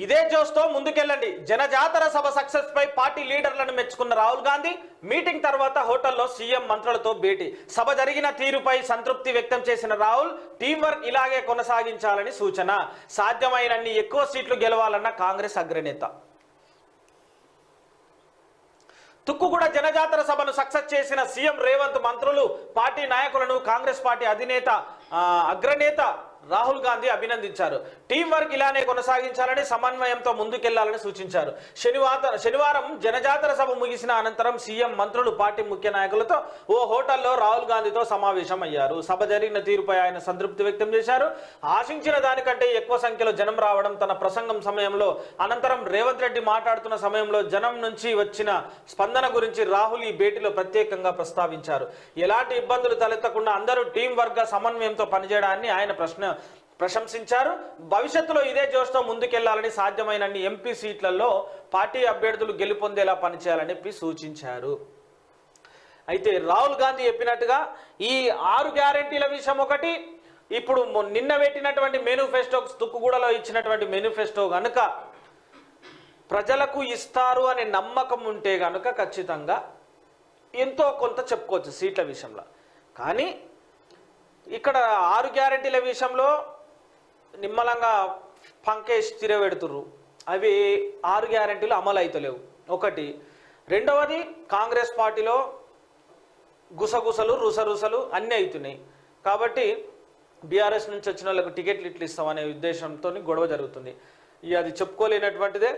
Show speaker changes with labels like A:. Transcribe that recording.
A: ఇదే జోస్తో ముందుకెళ్ళండి. జనజాతర సభ సక్సెస్ పై పార్టీ లీడర్లను మెచ్చుకున్న రాహుల్ గాంధీ మీటింగ్ తర్వాత హోటల్లో సీఎం మంత్రులతో భేటీ. సభ జరిగిన తీరుపై సంతృప్తి వ్యక్తం చేసిన రాహుల్ టీం వర్క్ ఇలాగే కొనసాగించాలని సూచన. సాధ్యమైనన్ని ఎక్కువ సీట్లు గెలవాలన్న కాంగ్రెస్ అగ్రనేత. తుక్కుగూడ జనజాతర సభను సక్సెస్ చేసిన సీఎం రేవంత్ మంత్రులు పార్టీ నాయకులను కాంగ్రెస్ పార్టీ అధినేత అగ్రనేత రాహుల్ గాంధీ అభినందించారు. టీం వర్క్ ఇలానే కొనసాగించాలని సమన్వయంతో ముందుకెళ్ళాలని సూచించారు. శనివారం శనివారం జనజాతర సభ ముగిసిన అనంతరం సీఎం మంత్రులు పార్టీ ముఖ్య నాయకులతో ఓ హోటల్లో రాహుల్ గాంధీతో సమావేశం అయ్యారు సభ జరిగిన తీరుపై ఆయన సంతృప్తి వ్యక్తం చేశారు. ఆశించిన దానికంటే ఎక్కువ సంఖ్యలో జనం రావడం తన ప్రసంగం సమయంలో అనంతరం రేవంత్ రెడ్డి మాట్లాడుతున్న సమయంలో జనం నుంచి వచ్చిన స్పందన గురించి రాహుల్ ఈ భేటీలో ప్రత్యేకంగా ప్రస్తావించారు. ఎలాంటి ఇబ్బందులు తలెత్తకుండా అందరూ టీం వర్గ సమన్వయంతో పనిచేయడాన్ని ఆయన ప్రశ్న ప్రశంసించారు. భవిష్యత్తులో ఇదే జోష్తో ముందుకెళ్ళాలని సాధ్యమైన ఎంపీ సీట్లలో పార్టీ అభ్యర్థులు గెలుపొందేలా పనిచేయాలని చెప్పి సూచించారు. అయితే రాహుల్ గాంధీ చెప్పినట్టుగా ఈ ఆరు గ్యారంటీల విషయం ఒకటి ఇప్పుడు నిన్న పెట్టినటువంటి మేనిఫెస్టో తుక్కుగూడలో ఇచ్చినటువంటి మేనిఫెస్టో కనుక ప్రజలకు ఇస్తారు అనే నమ్మకం ఉంటే కనుక ఖచ్చితంగా ఎంతో కొంత చెప్పుకోవచ్చు సీట్ల విషయంలో. కానీ ఇక్కడ ఆరు గ్యారంటీల విషయంలో నిమ్మలంగా పంకేష్ తిరగబెడుతుర్రు. అవి ఆరు గ్యారంటీలు అమలు అవుతలేవు ఒకటి. రెండవది కాంగ్రెస్ పార్టీలో గుసగుసలు రుసరుసలు అన్నీ అవుతున్నాయి కాబట్టి బీఆర్ఎస్ నుంచి వచ్చిన వాళ్ళకు టికెట్లు ఇట్లు ఇస్తామనే ఉద్దేశంతో గొడవ జరుగుతుంది. ఇక అది చెప్పుకోలేనటువంటిదే.